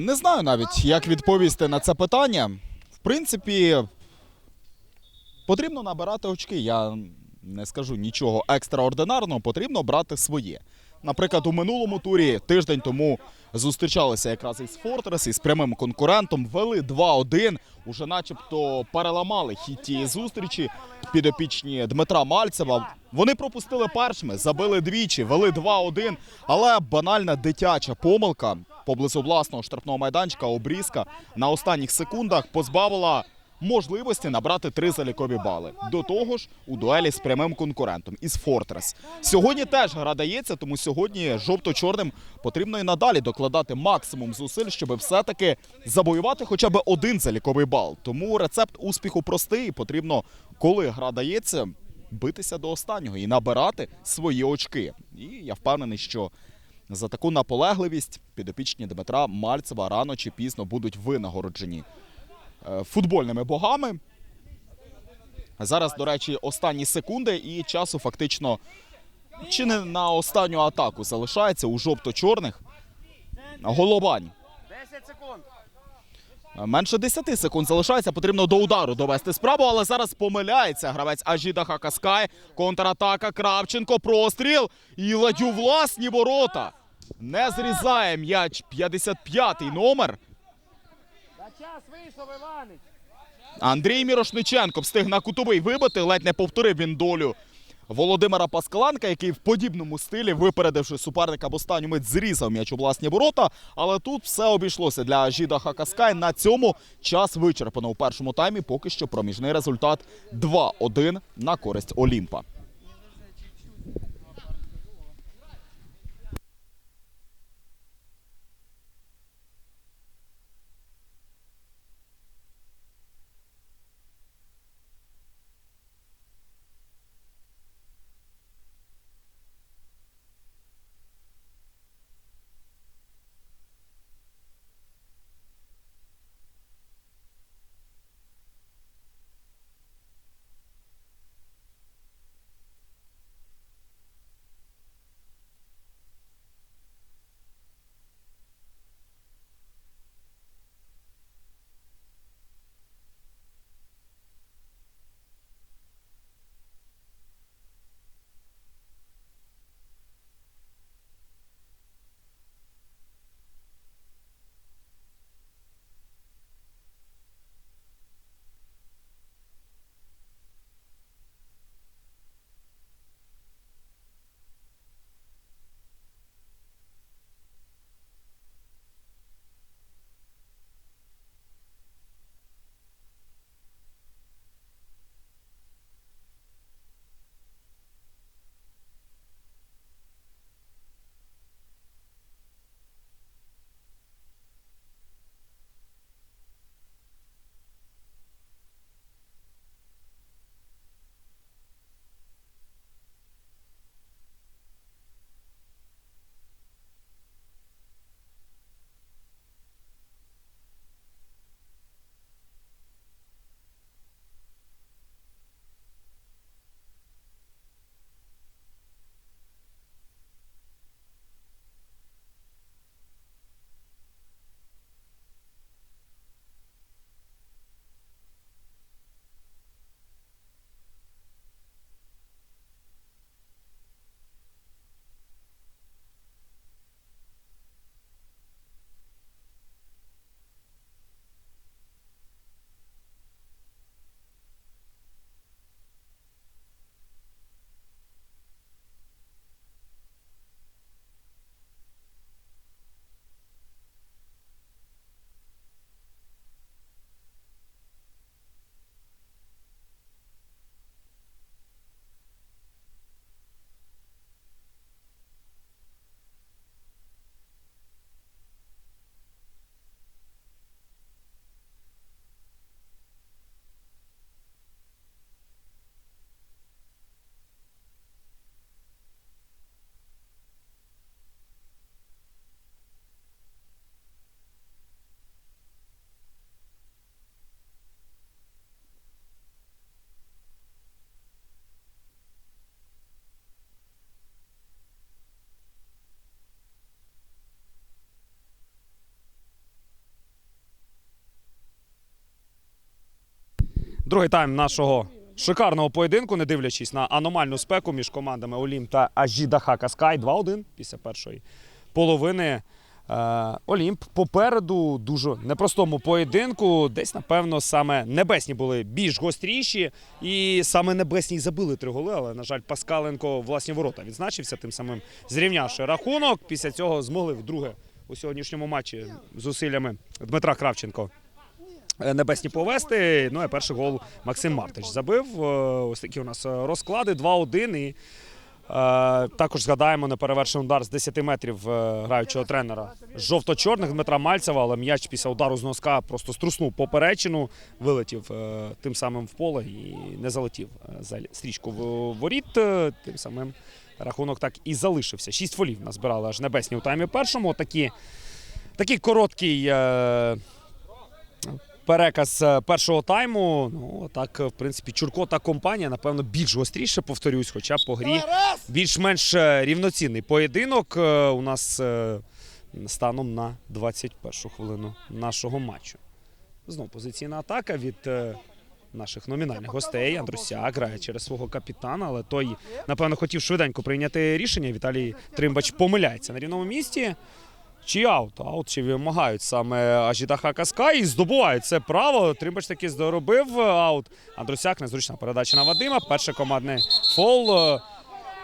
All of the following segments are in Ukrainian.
Не знаю навіть, як відповісти на це питання. В принципі, потрібно набирати очки. Я не скажу нічого екстраординарного, потрібно брати своє. Наприклад, у минулому турі тиждень тому зустрічалися якраз із Фортрес, із прямим конкурентом, вели 2-1, уже начебто переламали хід тієї зустрічі підопічні Дмитра Мальцева. Вони пропустили першими, забили двічі, вели 2-1, але банальна дитяча помилка поблизу власного штрафного майданчика обрізка на останніх секундах позбавила можливості набрати три залікові бали. До того ж, у дуелі з прямим конкурентом із Фортрес. Сьогодні теж гра дається, тому сьогодні жовто-чорним потрібно і надалі докладати максимум зусиль, щоб все-таки завоювати хоча б один заліковий бал. Тому рецепт успіху простий. Потрібно, коли гра дається, битися до останнього і набирати свої очки. І я впевнений, що за таку наполегливість підопічні Дмитра Мальцева рано чи пізно будуть винагороджені футбольними богами. Зараз, до речі, останні секунди і часу фактично чи не на останню атаку залишається у жовто-чорних. Голобань. 10 секунд. Менше 10 секунд залишається. Потрібно до удару довести справу, але зараз помиляється гравець Ажіда Хакаскай. Контратака Кравченко. Простріл. І у власні ворота. Не зрізає м'яч 55-й номер. Час вийшов, Іванич. Андрій Мірошниченко встиг на кутовий вибити, ледь не повторив він долю Володимира Паскаланка, який в подібному стилі, випередивши суперника в останню мить, зрізав м'яч у власні ворота. Але тут все обійшлося для Жіда Хакаскай. На цьому час вичерпано у першому таймі. Поки що проміжний результат 2-1 на користь Олімпа. Другий тайм нашого шикарного поєдинку, не дивлячись на аномальну спеку між командами Олімп та Ажіда Хакаскай. 2-1 після першої половини. Е, Олімп попереду дуже непростому поєдинку. Десь, напевно, саме небесні були більш гостріші, і саме небесні забили три голи. Але, на жаль, Паскаленко власні ворота відзначився, тим самим зрівнявши рахунок. Після цього змогли вдруге у сьогоднішньому матчі зусиллями Дмитра Кравченко небесні повести. Ну і перший гол Максим Мартич забив. Е, Ось такі у нас е, розклади 2-1. І е, також згадаємо неперевершений удар з 10 метрів е, граючого тренера жовто-чорних Дмитра Мальцева, але м'яч після удару з носка просто струснув поперечину, вилетів е, тим самим в поле і не залетів е, за стрічку в воріт. Е, Тим самим рахунок так і залишився. Шість фолів назбирали аж небесні у таймі першому. Такі, такий короткий. Переказ е, першого тайму. Ну так, в принципі, Чурко та компанія, напевно, більш гостріше, повторюсь, хоча по грі більш-менш е, рівноцінний поєдинок е, у нас станом на 21 хвилину нашого матчу. Знову позиційна атака від наших номінальних гостей. Андрусяк грає через свого капітана, але той, напевно, хотів швиденько прийняти рішення. Віталій Тримбач помиляється на рівному місці. Чи аут? Аут чи вимагають саме Ажідаха Каска і здобувають це право. Тримбач таки здоробив аут. Андрусяк незручна передача на Вадима. Перший командний фол. Е,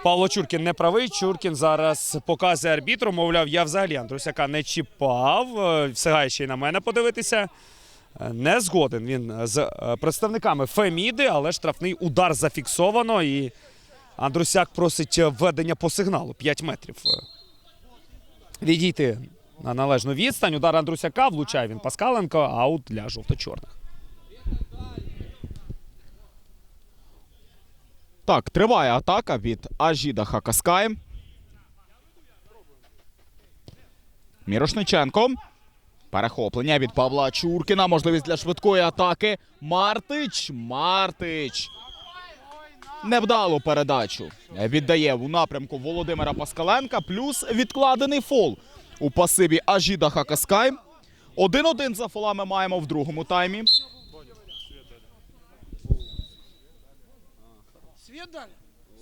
Павло Чуркін не правий. Чуркін зараз показує арбітру. Мовляв, я взагалі Андрусяка не чіпав. Е, Встигає ще й на мене подивитися. Е, Не згоден він з е, представниками Феміди, але штрафний удар зафіксовано. І Андрусяк просить введення по сигналу 5 метрів. Відійти на належну відстань. Удар Андрусяка влучає він Паскаленко, аут для жовто-чорних. Так, триває атака від Ажіда Хакаскай. Мірошниченко. Перехоплення від Павла Чуркіна. Можливість для швидкої атаки. Мартич. Мартич. Невдалу передачу. Віддає у напрямку Володимира Паскаленка. Плюс відкладений фол у пасиві Ажіда Хакаскай. 1-1 за фолами маємо в другому таймі. Свет дали?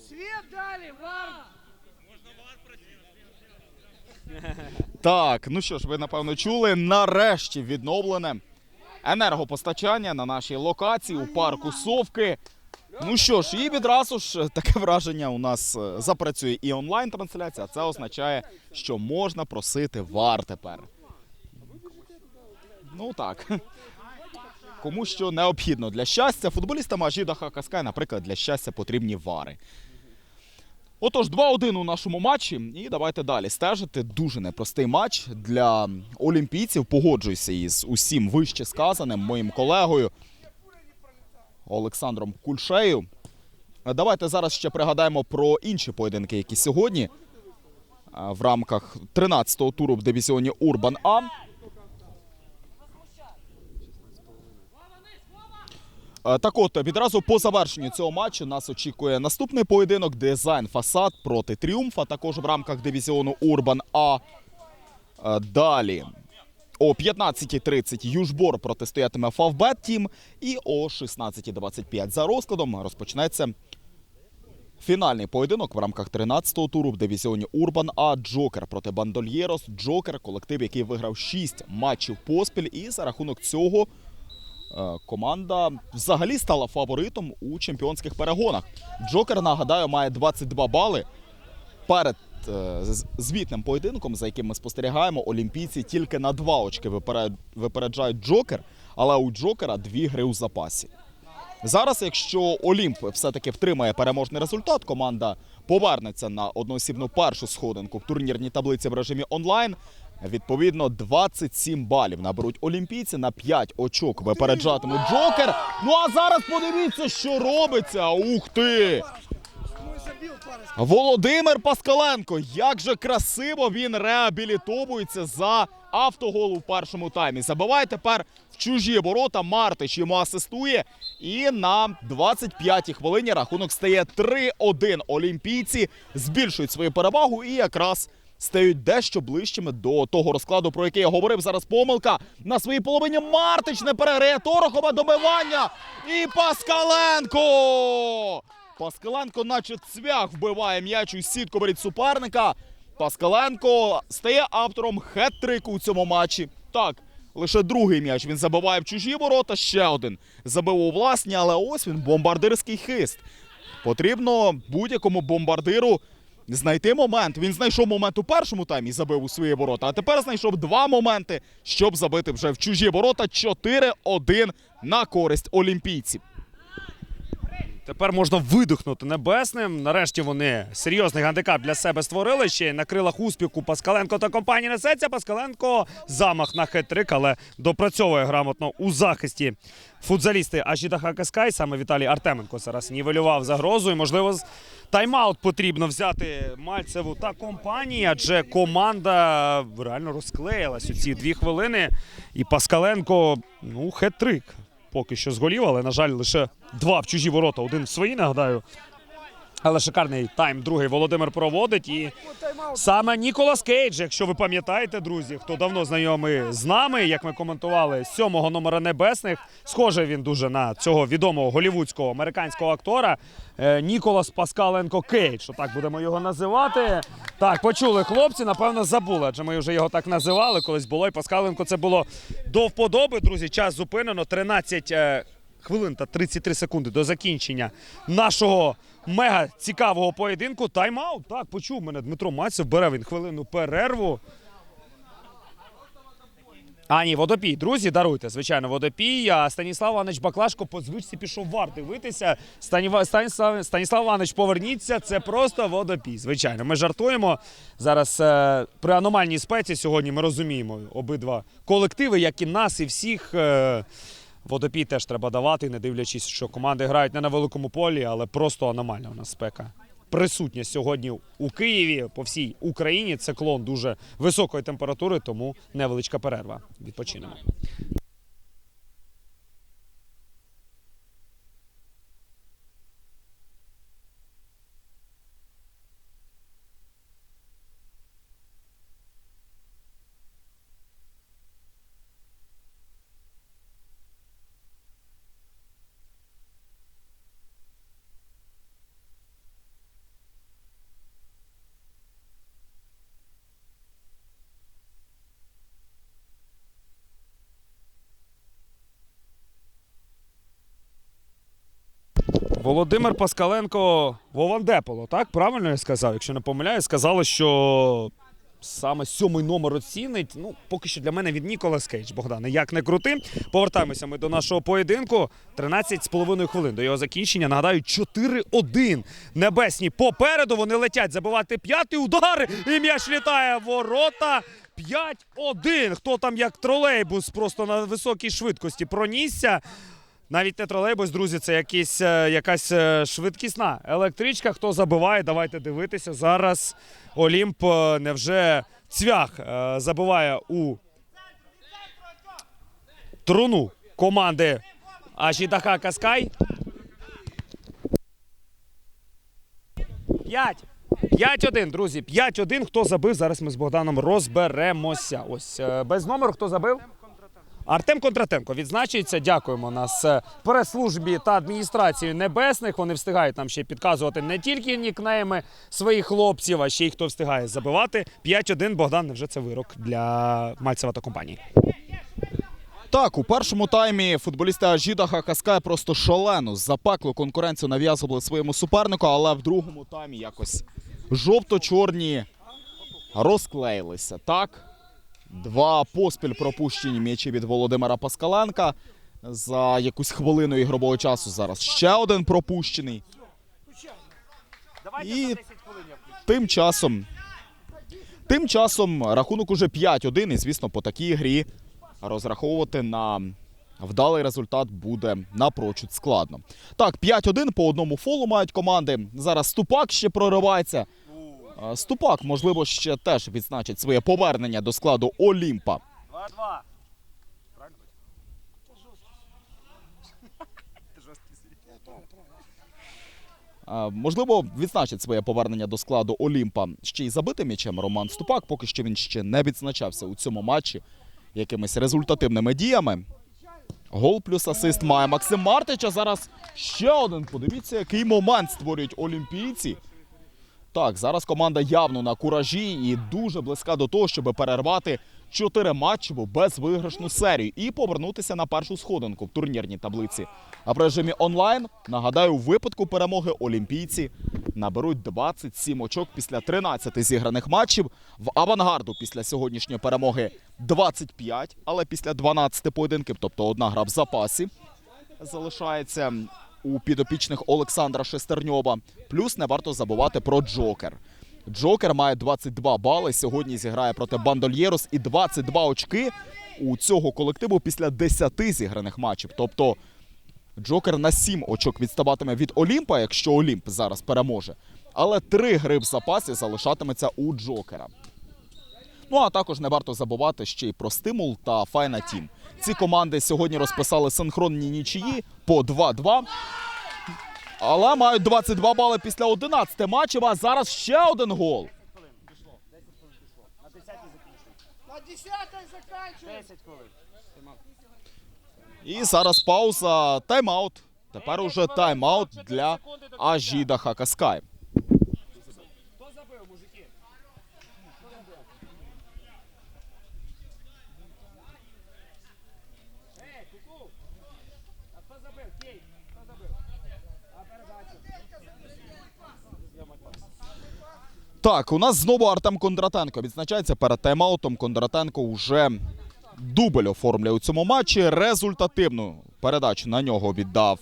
Свет дали, вар! Так, ну що ж, ви напевно чули. Нарешті відновлене енергопостачання на нашій локації у парку Совки. Ну що ж, і відразу ж таке враження у нас е, запрацює і онлайн-трансляція. Це означає, що можна просити вар тепер. Ну так. Кому що необхідно для щастя. Футболістам Ажіда Хакаскай, наприклад, для щастя потрібні вари. Отож, 2-1 у нашому матчі. І давайте далі стежити. Дуже непростий матч для олімпійців. Погоджуюся із усім вище сказаним моїм колегою Олександром Кульшею. Е, Давайте зараз ще пригадаємо про інші поєдинки, які сьогодні е, в рамках 13-го туру в дивізіоні Урбан А. Е, Так от, відразу по завершенню цього матчу нас очікує наступний поєдинок дизайн фасад проти тріумфа, також в рамках дивізіону Урбан А. Далі. О 15.30 Южбор протистоятиме Фавбет Тім. І о 16.25 за розкладом розпочнеться фінальний поєдинок в рамках 13-го туру в дивізіоні Урбан А. Джокер проти Бандольєрос. Джокер колектив, який виграв 6 матчів поспіль. І за рахунок цього Е, команда взагалі стала фаворитом у чемпіонських перегонах. Джокер, нагадаю, має 22 бали. Перед звітним поєдинком, за яким ми спостерігаємо, олімпійці тільки на два очки виперед- випереджають Джокер, але у Джокера дві гри у запасі. Зараз, якщо Олімп все-таки втримає переможний результат, команда повернеться на одноосібну першу сходинку в турнірній таблиці в режимі онлайн. Відповідно, 27 балів наберуть олімпійці на 5 очок випереджатимуть Джокер. Ну а зараз подивіться, що робиться. Ух ти! Володимир Паскаленко. Як же красиво він реабілітовується за автогол у першому таймі. Забиває тепер в чужі ворота. Мартич йому асистує. І на 25-й хвилині рахунок стає 3-1. Олімпійці збільшують свою перевагу і якраз стають дещо ближчими до того розкладу, про який я говорив. Зараз помилка на своїй половині. Мартич не переграє Порохова добивання. І Паскаленко! Паскаленко, наче цвях, вбиває м'яч у сітку від суперника. Паскаленко стає автором хет-трику у цьому матчі. Так, лише другий м'яч він забиває в чужі ворота, ще один забив у власні, але ось він бомбардирський хист. Потрібно будь-якому бомбардиру знайти момент. Він знайшов момент у першому таймі забив у свої ворота, а тепер знайшов два моменти, щоб забити вже в чужі ворота 4-1 на користь олімпійців. Тепер можна видихнути небесним. Нарешті вони серйозний гандикап для себе створили. Ще й на крилах успіху Паскаленко та компанії несеться. Паскаленко замах на хет-трик, але допрацьовує грамотно у захисті футзалісти Ажіда Хакаскай. Саме Віталій Артеменко зараз нівелював загрозу. І, можливо, тайм-аут потрібно взяти Мальцеву та компанії, адже команда реально розклеїлась у ці дві хвилини. І Паскаленко, ну, хет-трик поки що з голів, але, на жаль, лише два в чужі ворота, один в свої, нагадаю. Але шикарний тайм другий Володимир проводить. І саме Ніколас Кейдж, якщо ви пам'ятаєте, друзі, хто давно знайомий з нами, як ми коментували, сьомого номера небесних. Схоже він дуже на цього відомого голівудського американського актора е, Ніколас Паскаленко Кейдж. Отак будемо його називати. Так, почули хлопці, напевно, забули, адже ми вже його так називали. Колись було. І Паскаленко це було до вподоби. Друзі, час зупинено. 13 е, хвилин та 33 секунди до закінчення нашого мега цікавого поєдинку. Тайм-аут. Так, почув мене Дмитро Мацев. Бере він хвилину перерву. А, ні, водопій. Друзі, даруйте, звичайно, водопій. А Станіслав Іванович Баклашко по звичці пішов вар дивитися. Станіва... Станіслав... Станіслав Іванович, поверніться. Це просто водопій. Звичайно, ми жартуємо. Зараз е... при аномальній спеці сьогодні ми розуміємо обидва колективи, як і нас, і всіх. Е... Водопій теж треба давати, не дивлячись, що команди грають не на великому полі, але просто аномальна у нас спека. Присутня сьогодні у Києві по всій Україні. Це клон дуже високої температури, тому невеличка перерва. Відпочинемо. Володимир Паскаленко Вовандеполо, так? Правильно я сказав? Якщо не помиляюсь, сказали, що саме сьомий номер оцінить. Ну, поки що для мене від Ніколас Кейдж, Богдане. Як не крути. Повертаємося ми до нашого поєдинку. 13 з половиною хвилин до його закінчення. Нагадаю, 4-1. Небесні попереду. Вони летять забивати п'ятий удар. І м'яч літає ворота. 5-1. Хто там як тролейбус просто на високій швидкості пронісся. Навіть не тролейбус, друзі, це якийсь, е, якась е, швидкісна електричка. Хто забиває, давайте дивитися. Зараз Олімп е, невже цвях забиває у труну команди Ажідаха Каскай. 5. 5-1, друзі. 5-1. Хто забив? Зараз ми з Богданом розберемося. Ось без номеру хто забив? Артем Контратенко відзначується. Дякуємо нас е, прес-службі та адміністрації небесних. Вони встигають нам ще підказувати не тільки нікнейми своїх хлопців, а ще й хто встигає забивати. 5-1. Богдан, невже це вирок для Мальцева та компанії? Так, у першому таймі футболісти Ажіда Хакаскай просто шалену запеклу конкуренцію нав'язували своєму супернику, але в другому таймі якось жовто-чорні розклеїлися. Так, два поспіль пропущені м'ячі від Володимира Паскаленка за якусь хвилину ігрового часу. Зараз ще один пропущений. І тим часом, тим часом рахунок уже 5-1, і звісно, по такій грі розраховувати на вдалий результат буде напрочуд складно. Так, 5-1 по одному фолу мають команди. Зараз Ступак ще проривається. Ступак, можливо, ще теж відзначить своє повернення до складу Олімпа. 2-2. А, Можливо, відзначить своє повернення до складу Олімпа ще й забитим м'ячем Роман Ступак. Поки що він ще не відзначався у цьому матчі якимись результативними діями. Гол плюс асист має Максим Мартич. А зараз ще один. Подивіться, який момент створюють олімпійці. Так, зараз команда явно на куражі і дуже близька до того, щоб перервати чотириматчеву безвиграшну серію і повернутися на першу сходинку в турнірній таблиці. А в режимі онлайн нагадаю, у випадку перемоги олімпійці наберуть 27 очок після 13 зіграних матчів. В авангарду після сьогоднішньої перемоги 25, але після 12 поєдинків, тобто одна гра в запасі, залишається у підопічних Олександра Шестерньова. Плюс не варто забувати про Джокер. Джокер має 22 бали. Сьогодні зіграє проти Бандольєрос і 22 очки у цього колективу після 10 зіграних матчів. Тобто Джокер на 7 очок відставатиме від Олімпа, якщо Олімп зараз переможе. Але три гри в запасі залишатиметься у Джокера. Ну а також не варто забувати ще й про стимул та Файна Тім. Ці команди сьогодні розписали синхронні нічиї по 2-2. Але мають 22 бали після 11 матчів, а зараз ще один гол. На десятой заканчиваем. І зараз пауза. Тайм-аут. Тепер уже тайм-аут для Ажіда Хакаскай. Хто забив, мужики? Хто забив? Так, у нас знову Артем Кондратенко відзначається перед тайм-аутом. Кондратенко вже дубль оформлює у цьому матчі. Результативну передачу на нього віддав.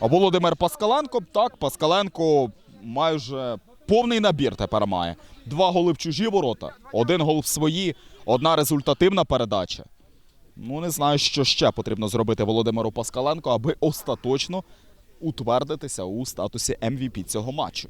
А Володимир Паскаленко. Так, Паскаленко майже повний набір тепер має. Два голи в чужі ворота, один гол в свої, одна результативна передача. Ну, не знаю, що ще потрібно зробити Володимиру Паскаленко, аби остаточно утвердитися у статусі MVP цього матчу.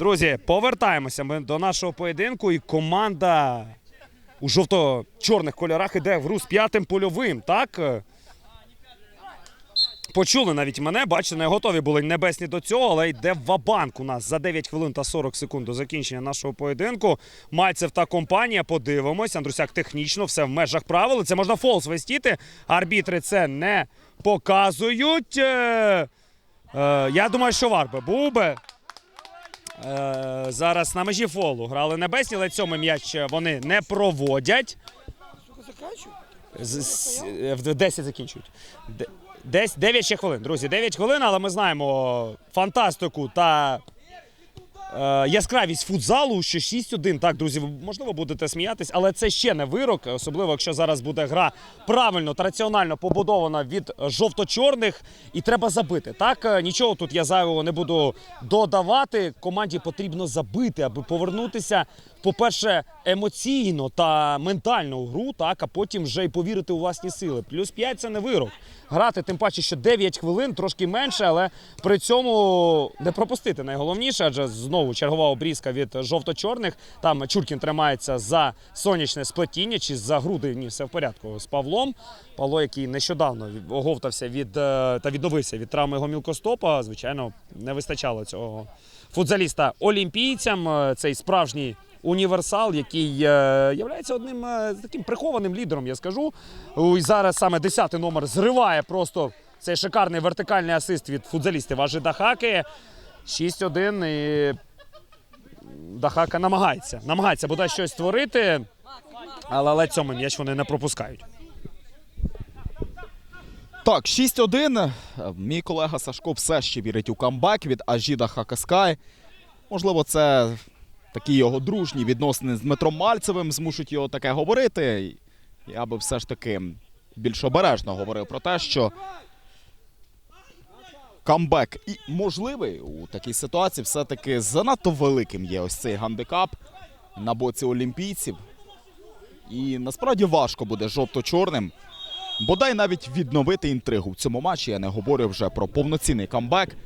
Друзі, повертаємося ми до нашого поєдинку, і команда у жовто-чорних кольорах іде в гру п'ятим польовим. Так? Почули навіть мене, бачите, не готові були небесні до цього, але йде вабанк у нас за 9 хвилин та 40 секунд до закінчення нашого поєдинку. Мальцев та компанія. Подивимось. Андрусяк технічно все в межах правил. Це можна фол свистіти. Арбітри це не показують. Е, е, я думаю, що вар би був би. Е, зараз на межі фолу грали небесні, але цьому м'яч вони не проводять. В 10 закінчують. Десь 9 ще хвилин, друзі. 9 хвилин, але ми знаємо фантастику та яскравість футзалу, що 6-1. Так, друзі, ви, можливо, будете сміятись, але це ще не вирок, особливо якщо зараз буде гра правильно та побудована від жовто-чорних, і треба забити. Так, Е, нічого тут я зайвого не буду додавати. Команді потрібно забити, аби повернутися. По-перше, емоційно та ментально у гру, так, а потім вже й повірити у власні сили. Плюс 5 – це не вирок. Грати, тим паче, що 9 хвилин, трошки менше, але при цьому не пропустити найголовніше, адже знову чергова обрізка від жовто-чорних. Там Чуркін тримається за сонячне сплетіння чи за груди. Ні, все в порядку з Павлом. Павло, який нещодавно оговтався від е, та відновився від травми гомілкостопа. Звичайно, не вистачало цього футзаліста олімпійцям. Е, Цей справжній універсал, який е, являється одним таким прихованим лідером, я скажу. І зараз саме 10-й номер зриває просто цей шикарний вертикальний асист від футзалістів Ажида Хаки. 6-1 і Дахака намагається. Намагається бодай щось створити, але, але цьому м'яч вони не пропускають. Так, 6-1. Мій колега Сашко все ще вірить у камбек від Ажіда Хакаскай. Можливо, це такі його дружні відносини з Дмитром Мальцевим змушують його таке говорити. Я би все ж таки більш обережно говорив про те, що камбек і можливий у такій ситуації все-таки занадто великим є ось цей гандикап на боці олімпійців. І насправді важко буде жовто-чорним бодай навіть відновити інтригу в цьому матчі. Я не говорю вже про повноцінний камбек.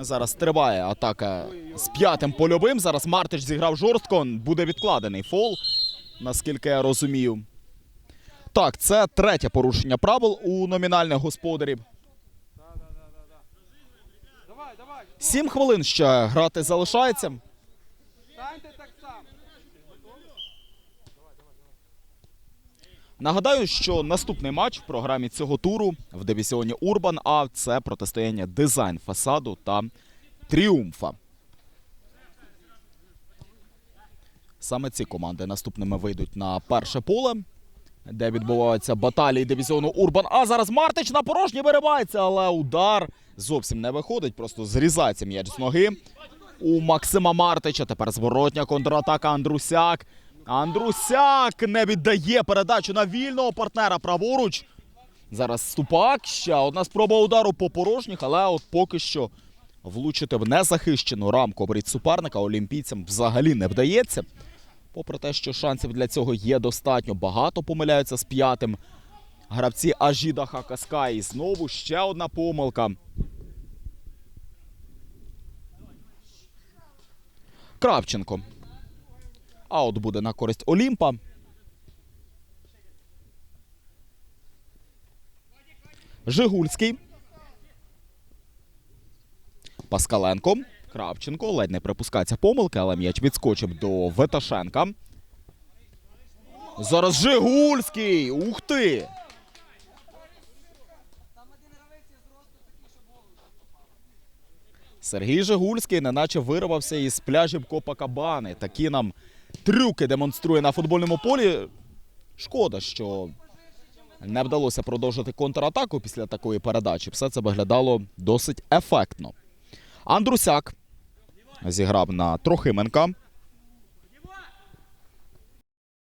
Зараз триває атака з п'ятим польовим. Зараз Мартич зіграв жорстко. Буде відкладений фол, наскільки я розумію. Так, це третє порушення правил у номінальних господарів. Сім хвилин ще грати залишається. Нагадаю, що наступний матч в програмі цього туру в дивізіоні Урбан А це протистояння дизайн фасаду та тріумфа. Саме ці команди наступними вийдуть на перше поле, де відбуваються баталії дивізіону Урбан. А зараз Мартич на порожній виривається, але удар зовсім не виходить. Просто зрізається м'яч з ноги у Максима Мартича. Тепер зворотня контратака Андрусяк. Андрусяк не віддає передачу на вільного партнера праворуч. Зараз ступак. Ще одна спроба удару по порожніх, але от поки що влучити в незахищену рамку обріть суперника олімпійцям взагалі не вдається. Попри те, що шансів для цього є достатньо, багато помиляються з п'ятим. Гравці Ажіда Хакаска. І знову ще одна помилка. Кравченко. Аут буде на користь Олімпа. Жигульський. Паскаленко. Кравченко. Ледь не припускається помилки, але м'яч відскочив до Веташенка. Зараз Жигульський. Ух ти! Сергій Жигульський неначе вирвався із пляжів Копакабани. Такі нам трюки демонструє на футбольному полі. Шкода, що не вдалося продовжити контратаку після такої передачі. Все це виглядало досить ефектно. Андрусяк зіграв на Трохименка.